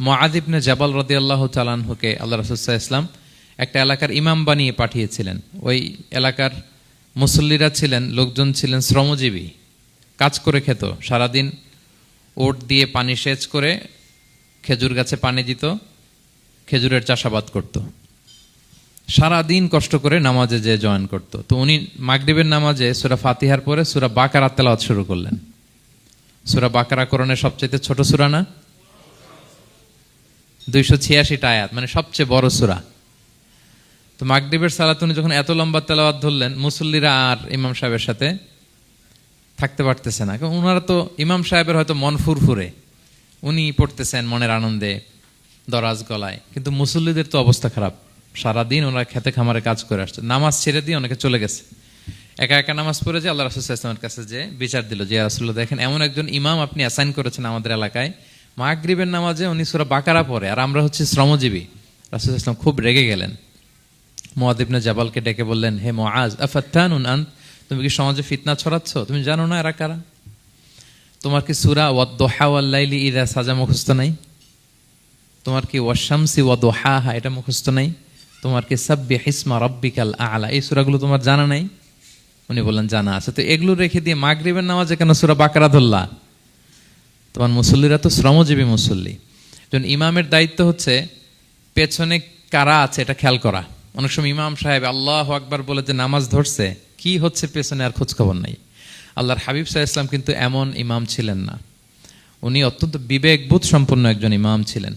মোয়াদিবনে জাবাল রদি আল্লাহ চালানহুকে আল্লাহ রসুল্লাহ ইসলাম একটা এলাকার ইমাম বানিয়ে পাঠিয়েছিলেন। ওই এলাকার মুসল্লিরা ছিলেন, লোকজন ছিলেন শ্রমজীবী। কাজ করে খেত। সারাদিন ওট দিয়ে পানি সেচ করে খেজুর গাছে পানি দিত, খেজুরের চাষাবাদ করত। সারাদিন কষ্ট করে নামাজে যে জয়েন করত। তো উনি মাগরিবের নামাজে সুরা ফাতিহার পরে সুরা বাকারা তেলাওয়াত শুরু করলেন। সুরা বাকারা করণের সবচেয়ে ছোট সুরা না? দুইশো ছিয়াশিটা আয়াত মানে সবচেয়ে বড় সুরা। তো মাগরিবের সালাত উনি যখন এত লম্বা তেলাওয়াত ধরলেন, মুসল্লিরা আর ইমাম সাহেবের সাথে থাকতে পারতেছে না। কারণ ওনারা তো ইমাম সাহেবের হয়তো মন ফুরফুরে। উনি পড়তেছেন মনের আনন্দে, দরাজ গলায়। কিন্তু মুসল্লিদের তো অবস্থা খারাপ। সারাদিন ওনারা খেতে খামারে কাজ করে আসছে। নামাজ ছেড়ে দিয়ে অনেকে চলে গেছে। একা একা নামাজ পড়ে যে আল্লাহ রাসুল ইসলামের কাছে যে বিচার দিল যে রাসুল্লাহ দেখেন এমন একজন ইমাম আপনি অ্যাসাইন করেছেন আমাদের এলাকায় মাগরিবের নামাজে উনি সুরা বাকারা পড়ে, আর আমরা হচ্ছে শ্রমজীবী। রাসুল ইসলাম খুব রেগে গেলেন। মোয়াদিবনে জাবালকে ডেকে বললেন, হে মোয়াজ আফাত্তান আন্ত তুমি কি সমাজে ফিতনা ছড়াচ্ছ? তুমি জানো না এরা কারা? তোমার কি সুরা ওয়াদ্দোহাওয়াল্লাইলি ইদা সাজা মুখস্থ নাই? তোমার কি ওয়াশামসি ওয়াদোহা এটা মুখস্থ নাই? তোমার কি সাব্বি হিসমা রব্বিকাল আলা? এই সুরাগুলো তোমার জানা নাই? উনি বললেন, জানা আছে। তো এগুলো রেখে দিয়ে মাগরিবের নামাজে কেন সুরা বাকারা ধরলা? তোমার মুসল্লিরা তো শ্রমজীবী মুসল্লি। যখন ইমামের দায়িত্ব হচ্ছে পেছনে কারা আছে এটা খেয়াল করা। অনেক সময় ইমাম সাহেব আল্লাহ আকবার বলে যে নামাজ ধরছে, কি হচ্ছে পেছনে আর খোঁজখবর নাই। আল্লাহর হাবিব সাহা ইসলাম কিন্তু এমন ইমাম ছিলেন না। উনি অত্যন্ত বিবেকবোধ সম্পন্ন একজন ইমাম ছিলেন।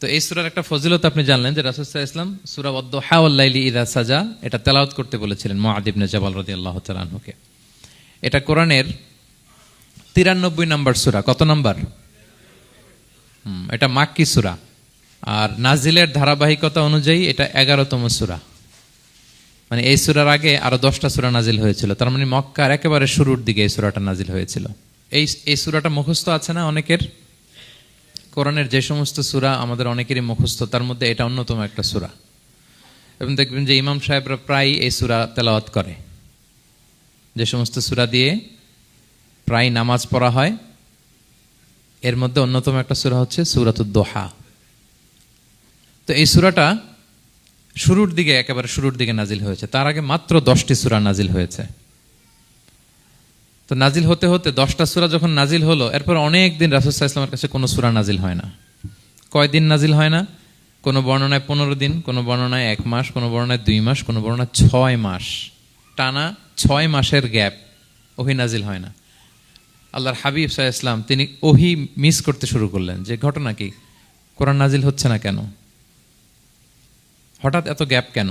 তো এই সুরার একটা ফজিলত আপনি জানলেন যে রাসুসাহ ইসলাম সুরা হাওয়াল্লাইলি ইদা সাজা, এটা তেলাওত করতে বলেছিলেন মহাদিবনে জাবাল রদি আল্লাহ তালাহুকে এটা কোরআনের তিরানব্বই নম্বর সুরা। কত নম্বর? এটা মাক্কি সুরা। আর নাজিলের ধারাবাহিকতা অনুযায়ী এটা এগারোতম সুরা। মানে এই সুরার আগে আরও দশটা সুরা নাজিল হয়েছিল। তার মানে মক্কার একেবারে শুরুর দিকে এই সুরাটা নাজিল হয়েছিল। এই এই সুরাটা মুখস্থ আছে না অনেকের? কোরআনের যে সমস্ত সুরা আমাদের অনেকেরই মুখস্থ, তার মধ্যে এটা অন্যতম একটা সুরা। এবং দেখবেন যে ইমাম সাহেবরা প্রায় এই সুরা তেলাওয়াত করে। যে সমস্ত সুরা দিয়ে প্রায় নামাজ পড়া হয়। এর মধ্যে অন্যতম একটা সুরা হচ্ছে সুরাতুদ্দোহা তো এই সুরাটা শুরুর দিকে একেবারে শুরুর দিকে নাজিল হয়েছে। তার আগে মাত্র দশটি সুরা নাজিল হয়েছে। তো নাজিল হতে হতে দশটা সুরা যখন নাজিল হলো, এরপর অনেক দিন রাসুসাহ ইসলামের কাছে কোনো সুরা নাজিল হয় না। কয়দিন নাজিল হয় না? কোনো বর্ণনায় পনেরো দিন, কোনো বর্ণনায় এক মাস, কোনো বর্ণনায় দুই মাস, কোনো বর্ণনায় ছয় মাস। টানা ছয় মাসের গ্যাপ ওহি নাজিল হয় না। আল্লাহর হাবিব সাহা ইসলাম তিনি ওহি মিস করতে শুরু করলেন যে, ঘটনা কি? কোরআন নাজিল হচ্ছে না কেন? হঠাৎ এত গ্যাপ কেন?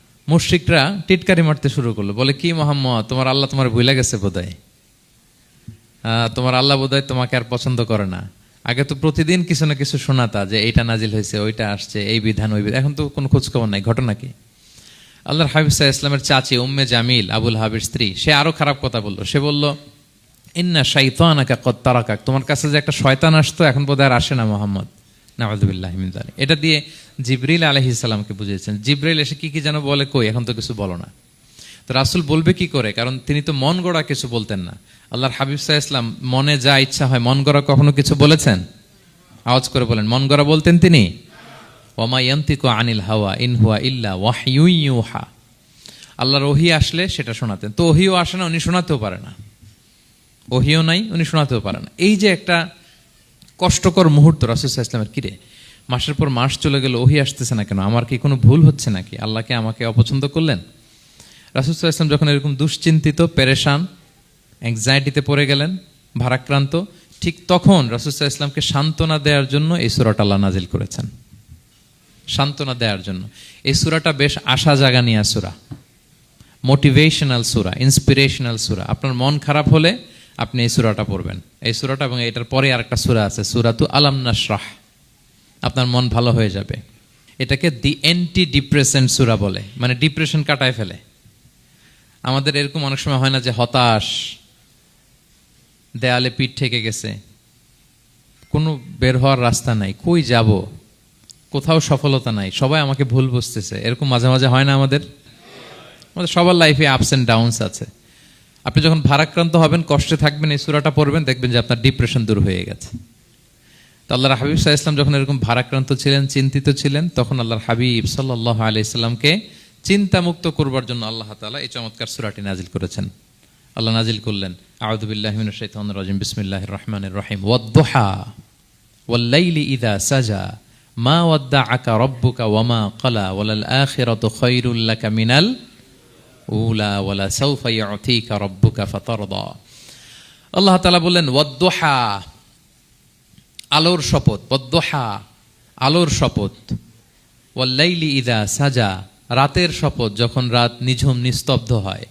মুশ্রিকরা টিটকারি মারতে শুরু করল। বলে, কি মোহাম্মদ, তোমার আল্লাহ তোমার ভুলে গেছে বোধহয়? তোমার আল্লাহ বোধহয় তোমাকে আর পছন্দ করে না। আগে তো প্রতিদিন কিছু না কিছু শোনাতা যে এইটা নাজিল হয়েছে, ওইটা আসছে, এই বিধান, ওই বিধান। এখন তো কোনো খোঁজখবর নাই, ঘটনা কি? আল্লাহর হাবিব সাহা ইসলামের চাচি উম্মে জামিল, আবুল হাবির স্ত্রী, সে আরও খারাপ কথা বলল। সে বলল, ইন্না শাইতানাকা কত্তারাকাক তোমার কাছে যে একটা শয়তান আসতো, এখন বোধহয় আর আসে না মোহাম্মদ। নামাজুবিল্লাহ এটা দিয়ে জিব্রিল আলহিসাল্লামকে বুঝিয়েছেন। জিব্রাইল এসে কি কি যেন বলে, কই, এখন তো কিছু বলো না। তো রাসুল বলবে কি করে? কারণ তিনি তো মন গড়া কিছু বলতেন না। আল্লাহর হাবিব সাহা ইসলাম মনে যা ইচ্ছা হয়, মন গড়া কখনো কিছু বলেছেন? আওয়াজ করে বলেন, মন গড়া বলতেন তিনি? ওমা ইয়ান্তিকু আনিল হাওয়া, ইন হুয়া ইল্লা ওয়াহিউহা আল্লাহর ওহি আসলে সেটা শোনাতেন। তো ওহিও আসে না, উনি শোনাতেও পারে না। ওহিও নাই, উনি শোনাতেও পারে না। এই যে একটা কষ্টকর মুহূর্ত রাসুসাহ ইসলামের কিরে? মাসের পর মাস চলে গেল, ওহি আসতেছে না কেন? আমার কি কোনো ভুল হচ্ছে নাকি? আল্লাহকে আমাকে অপছন্দ করলেন? রাসুসাহ ইসলাম যখন এরকম দুশ্চিন্তিত, পেরেশান অ্যাংজাইটিতে পড়ে গেলেন, ভারাক্রান্ত, ঠিক তখন রাসুসাহ ইসলামকে সান্ত্বনা দেওয়ার জন্য এই সুরাট আল্লাহ নাজিল করেছেন। সান্ত্বনা দেওয়ার জন্য। এই সুরাটা বেশ আশা জাগা নিয়ে সুরা। মোটিভেশনাল সুরা ইন্সপিরেশনাল সুরা। আপনার মন খারাপ হলে আপনি এই সুরাটা পড়বেন। এই সুরাটা এবং এটার পরে আরেকটা সুরা আছে, সুরাতু আলাম নাসরাহ আপনার মন ভালো হয়ে যাবে। এটাকে দি অ্যান্টি ডিপ্রেশন সুরা বলে মানে ডিপ্রেশন কাটায় ফেলে। আমাদের এরকম অনেক সময় হয় না যে হতাশ, দেয়ালে পিঠ ঠেকে গেছে। কোনো বের হওয়ার রাস্তা নাই, কই যাব? কোথাও সফলতা নাই, সবাই আমাকে ভুল বুঝতেছে। এরকম মাঝে মাঝে হয় না আমাদের? আমাদের সবার লাইফে আপস অ্যান্ড ডাউনস আছে। আপনি যখন ভারাক্রান্ত হবেন, কষ্টে থাকবেন, এই সুরাটা পড়বেন, দেখবেন যে আপনার ডিপ্রেশন দূর হয়ে গেছে। তো আল্লাহর হাবিব সাহা ইসলাম যখন এরকম ভারাক্রান্ত ছিলেন, চিন্তিত ছিলেন, তখন আল্লাহর হাবিব সাল্লাহ আলি ইসলামকে চিন্তামুক্ত করবার জন্য আল্লাহ তালা এই চমৎকার সুরাটি নাজিল করেছেন। আল্লাহ নাজিল করলেন আউদুবিল্লাহমিন বিসমিল্লাহ রহমান রহিম ওয়াদ্দোহা ওয়াল্লাইলি ইদা সাজা, মা ওয়াদ্দা আকা রব্বুকা ওয়ামা কলা ওয়ালাল আখিরাতু খৈরুল্লাকা মিনাল উলা ওয়ালা সাউফা ইউতিকা রব্বুকা আল্লাহ তাআলা বললেন আলোর শপথ, ওয়াদ্দোহা, আলোর শপথ। ওয়াল্লাইলি ইদা সাজা, রাতের শপথ যখন রাত নিঝুম, নিস্তব্ধ হয়।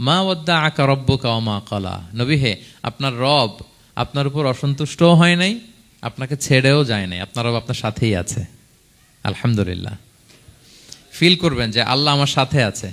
মা ওয়াদ্দা আকা রব্বুকা ওমা কলা নবী হে, আপনার রব আপনার উপর অসন্তুষ্টও হয় নাই, আপনাকে ছেড়েও যায় নাই, আপনার রব আপনার সাথেই আছে। আলহামদুলিল্লাহ। ফিল করবেন যে আল্লাহ আমার সাথে আছে।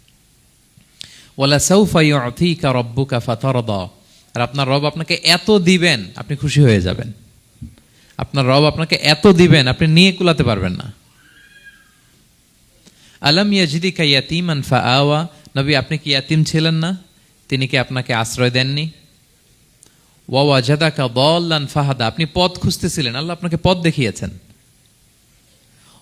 ওয়ালা সৌফা ইউতিকা রব্বুকা ফাতারদা আর আপনার রব আপনাকে এত দিবেন, আপনি খুশি হয়ে যাবেন। আপনার রব আপনাকে এত দিবেন, আপনি নিয়ে কুলাতে পারবেন না। আলম ইয়াজিদিকা ইয়াতিমান ফা আওয়া নবী, আপনি কি ইয়াতিম ছিলেন না? তিনি কি আপনাকে আশ্রয় দেননি? ওয়া জাদাকা দল্লান ফাহাদা আপনি পথ খুঁজতেছিলেন, আল্লাহ আপনাকে পথ দেখিয়েছেন।